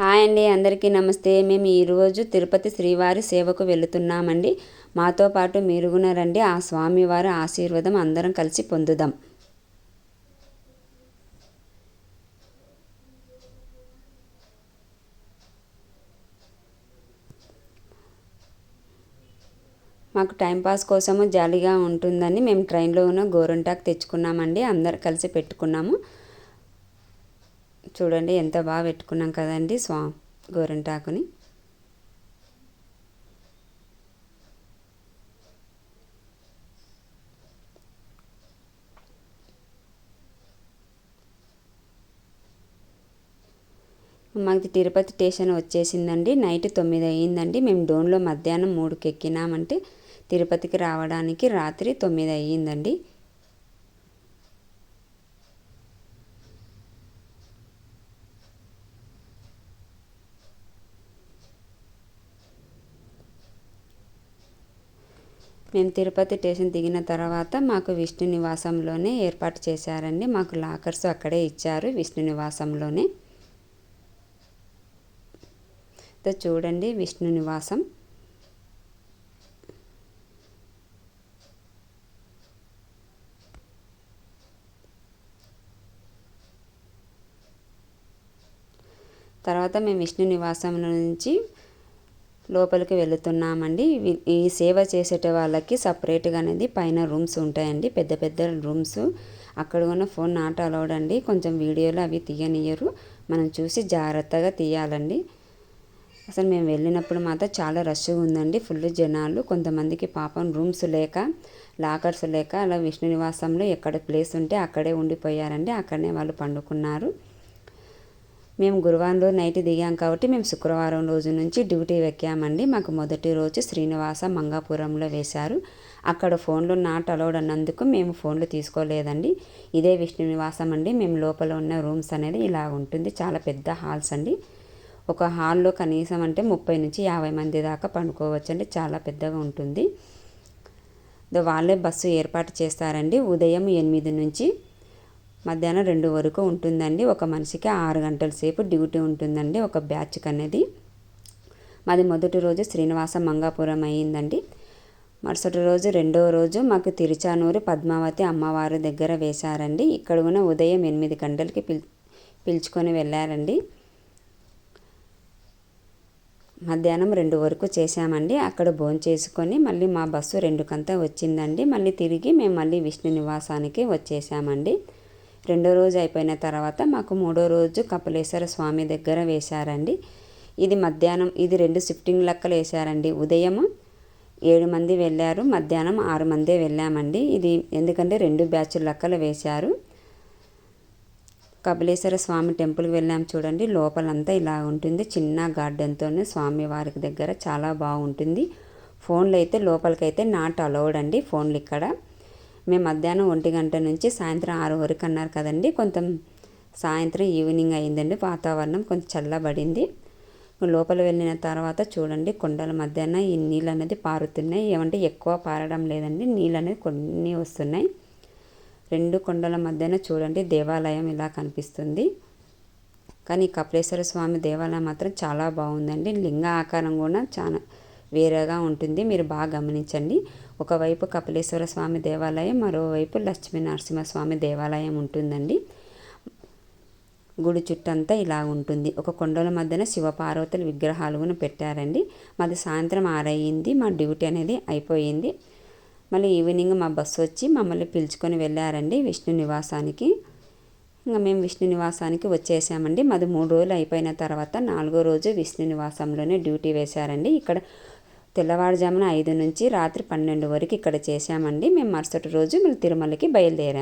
Hi అండి అందరికీ నమస్తే. మేము ఈరోజు తిరుపతి శ్రీవారి సేవకు వెళుతున్నామండి. మాతో పాటు మీరు కూడా రండి. ఆ స్వామివారి ఆశీర్వాదం అందరం కలిసి పొందుదాం. మాకు టైంపాస్ కోసము జాలీగా ఉంటుందని మేము ట్రైన్లో ఉన్న గోరంటాకు తెచ్చుకున్నామండి. అందరు కలిసి పెట్టుకున్నాము. చూడండి ఎంత బాగా పెట్టుకున్నాం కదండి స్వా గోరింటాకుని. మాకు తిరుపతి స్టేషన్ వచ్చేసిందండి నైట్ తొమ్మిది అయ్యిందండి. మేము డోన్లో మధ్యాహ్నం మూడుకి ఎక్కినామంటే తిరుపతికి రావడానికి రాత్రి తొమ్మిది అయ్యిందండి. మేము తిరుపతి స్టేషన్ దిగిన తర్వాత మాకు విష్ణు నివాసంలోనే ఏర్పాటు చేశారండి. మాకు లాకర్స్ అక్కడే ఇచ్చారు విష్ణు నివాసంలోనే. చూడండి విష్ణు నివాసం. తర్వాత మేము విష్ణు నివాసం నుంచి లోపలికి వెళుతున్నామండి. ఈ సేవ చేసేట వాళ్ళకి సపరేట్గా అనేది పైన రూమ్స్ ఉంటాయండి. పెద్ద పెద్ద రూమ్స్. అక్కడ ఉన్న ఫోన్ నాట్ అలౌడ్ అండి. కొంచెం వీడియోలు అవి తీయనియరు మనం చూసి జాగ్రత్తగా తీయాలండి. అసలు మేము వెళ్ళినప్పుడు మాత్రం చాలా రష్గా ఉందండి. ఫుల్ జనాలు. కొంతమందికి పాపం రూమ్స్ లేక లాకర్స్ లేక అలా విష్ణు నివాసంలో ఎక్కడ ప్లేస్ ఉంటే అక్కడే ఉండిపోయారండి. అక్కడనే వాళ్ళు పండుకున్నారు. మేము గురువారం రోజు నైట్ దిగాం కాబట్టి మేము శుక్రవారం రోజు నుంచి డ్యూటీ ఎక్కామండి మాకు మొదటి రోజు శ్రీనివాస మంగాపురంలో వేశారు. అక్కడ ఫోన్లు నాట్ అలౌడ్ అన్నందుకు మేము ఫోన్లు తీసుకోలేదండి. ఇదే విష్ణు నివాసం అండి. మేము లోపల ఉన్న రూమ్స్ అనేది ఇలా ఉంటుంది. చాలా పెద్ద హాల్స్ అండి. ఒక హాల్లో కనీసం అంటే ముప్పై నుంచి యాభై మంది దాకా పండుకోవచ్చు అండి చాలా పెద్దగా ఉంటుంది. వాళ్ళే బస్సు ఏర్పాటు చేస్తారండి. ఉదయం ఎనిమిది నుంచి మధ్యాహ్నం రెండు వరకు ఉంటుందండి. ఒక మనిషికి ఆరు గంటల సేపు డ్యూటీ ఉంటుందండి ఒక బ్యాచ్కి అనేది మాది మొదటి రోజు శ్రీనివాస మంగాపురం అయ్యిందండి. మరుసటి రోజు రెండవ రోజు మాకు తిరుచానూరు పద్మావతి అమ్మవారి దగ్గర వేశారండి. ఇక్కడ కూడా ఉదయం ఎనిమిది గంటలకి పిల్ పిలుచుకొని వెళ్ళారండి. మధ్యాహ్నం రెండు వరకు చేశామండి. అక్కడ భోజనం చేసుకొని మళ్ళీ మా బస్సు రెండుకంతా వచ్చిందండి. మళ్ళీ తిరిగి మేము మళ్ళీ విష్ణు నివాసానికి వచ్చేసామండి రెండో రోజు అయిపోయిన తర్వాత మాకు మూడో రోజు కపిలేశ్వర స్వామి దగ్గర వేశారండి. ఇది మధ్యాహ్నం ఇది రెండు షిఫ్టింగ్ లెక్కలు వేశారండి. ఉదయం ఏడు మంది వెళ్ళారు మధ్యాహ్నం ఆరు మందే వెళ్ళామండి. ఇది ఎందుకంటే రెండు బ్యాచ్ లెక్కలు వేశారు. కపిలేశ్వర స్వామి టెంపుల్కి వెళ్ళాము చూడండి. లోపలంతా ఇలా ఉంటుంది. చిన్న గార్డెన్తోనే స్వామి వారికి దగ్గర చాలా బాగుంటుంది. ఫోన్లు అయితే లోపలికైతే నాట్ అలౌడ్ అండి ఫోన్లు ఇక్కడ. మేము మధ్యాహ్నం ఒంటి గంట నుంచి సాయంత్రం ఆరు వరకు అన్నారు కదండి. కొంచెం సాయంత్రం ఈవినింగ్ అయిందండి వాతావరణం కొంచెం చల్లబడింది. లోపల వెళ్ళిన తర్వాత చూడండి కొండల మధ్యాహ్న ఈ నీళ్ళు అనేది పారుతున్నాయి. ఏమంటే ఎక్కువ పారడం లేదండి. నీళ్ళు అనేది కొన్ని వస్తున్నాయి. రెండు కొండల మధ్యన చూడండి దేవాలయం ఇలా కనిపిస్తుంది. కానీ కపిలేశ్వర స్వామి దేవాలయం మాత్రం చాలా బాగుందండి. లింగ ఆకారం కూడా చాలా వేరేగా ఉంటుంది. మీరు బాగా గమనించండి. ఒకవైపు కపిలేశ్వర స్వామి దేవాలయం మరోవైపు లక్ష్మీ నరసింహస్వామి దేవాలయం ఉంటుందండి. గుడి చుట్టంతా ఇలా ఉంటుంది. ఒక కొండల మధ్యన శివపార్వతుల విగ్రహాలు కూడా పెట్టారండి. మాది సాయంత్రం ఆరయ్యింది మా డ్యూటీ అనేది అయిపోయింది. మళ్ళీ ఈవినింగ్ మా బస్సు వచ్చి మమ్మల్ని పిలుచుకొని వెళ్ళారండి విష్ణు నివాసానికి. ఇంకా మేము విష్ణు నివాసానికి వచ్చేసామండి. మాది మూడు రోజులు అయిపోయిన తర్వాత నాలుగో రోజు విష్ణు నివాసంలోనే డ్యూటీ వేశారండి. ఇక్కడ తెల్లవారుజామున ఐదు నుంచి రాత్రి పన్నెండు వరకు ఇక్కడ చేశామండి. మేము మరుసటి రోజు మేము తిరుమలకి బయలుదేరాం.